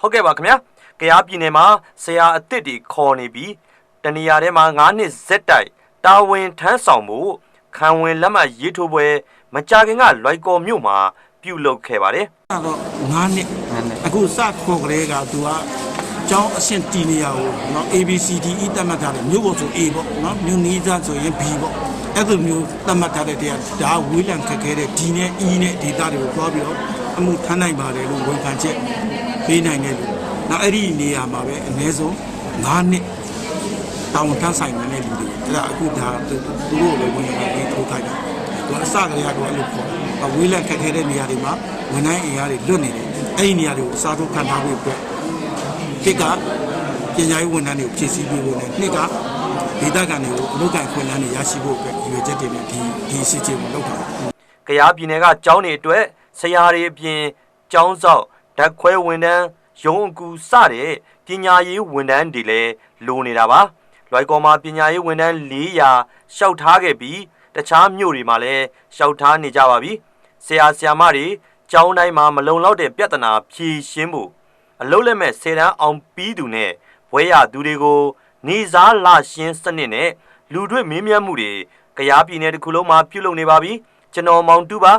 ဟုတ်ကဲ့ပါခင်ဗျာကရားပြည်နယ်မှာဆရာအစ်စ်တွေခေါ်နေပြီးတနေရာထဲမှာ9နှစ်ဇက်တိုက်တာဝန်ထမ်းဆောင်မှုခံဝင်လက်မှတ်ရေးထိုးပွဲမကြာခင်ကလွိုက်ကော်မြို့မှာပြုလုပ်ခဲ့ပါတယ် အဲ့တော့9နှစ်အခုစခေါ်ကလေးကသူကကျောင်းအဆင့်တီနေရကိုเนาะ ABCDE တတ်မှတ်ထားတယ်မြို့ပေါ်ဆို A ပေါ့เนาะမြို့နီးသားဆိုရင် B ပေါ့အဲ့လိုမျိုးတတ်မှတ်ထားတဲ့တရားဒါဝေးလံခက်ခဲတဲ့ D နဲ့ E နဲ့ဒေတာတွေကိုတွားပြီးတော့အမှုထမ်းနိုင်ပါတယ်လို့ဝန်ခံချက် ပေးနိုင်တယ်လို့နောက်အဲ့ဒီနေရာမှာပဲအနည်းဆုံး9နှစ်တောင်းထမ်းဆိုင်နေတဲ့လူတွေအဲ့ဒါအခုဒါသူတို့လည်းဝန်ခံပြီးထိုးခိုင်းတယ်သူအစကလေးကတော့အဲ့လိုပေါ့ဝေးလံခက်ခဲတဲ့နေရာတွေမှာဝန်ထမ်းအင်အားတွေလွတ်နေတယ်အဲ့ဒီနေရာတွေကိုအစားထိုးခံထားဖို့အတွက်တစ်ကပညာရေးဝန်ထမ်းတွေကိုဖြည့်ဆည်းပေးဖို့နဲ့နှစ်ကဒေသခံတွေကိုအလုပ်ကိုင်ခွင့်လန်းတွေရရှိဖို့အတွက်ရည်ရွယ်ချက်တွေနဲ့ဒီဒီစီချေကိုလုပ်တာပါကရားပြည်နယ်ကကျောင်းတွေအတွက်ဆရာတွေအပြင်ကျောင်းဆောက် ဓာတ်ခွဲဝန်ထမ်းရုံးအကူစတဲ့ပညာရေးဝန်ထမ်းတွေလည်းလိုနေတာပါလွိုက်ကော်မှာပညာရေးဝန်ထမ်း400ရှောက်ထားခဲ့ပြီးတခြားမြို့တွေမှာလည်းရှောက်ထားနေကြပါပြီဆရာဆရာမတွေကျောင်းတိုင်းမှာမလုံလောက်တဲ့ပြဿနာဖြေရှင်းဖို့အလုံးလက်မဲ့ဆယ်တန်းအောင်ပြီးသူနဲ့ဘွဲရသူတွေကိုနေစားလာရှင်းစနစ်နဲ့လူတွေ့မင်းမြတ်မှုတွေကရားပြည်နယ်တစ်ခုလုံးမှာပြုလုပ်နေပါပြီကျွန်တော်မောင်တူပါ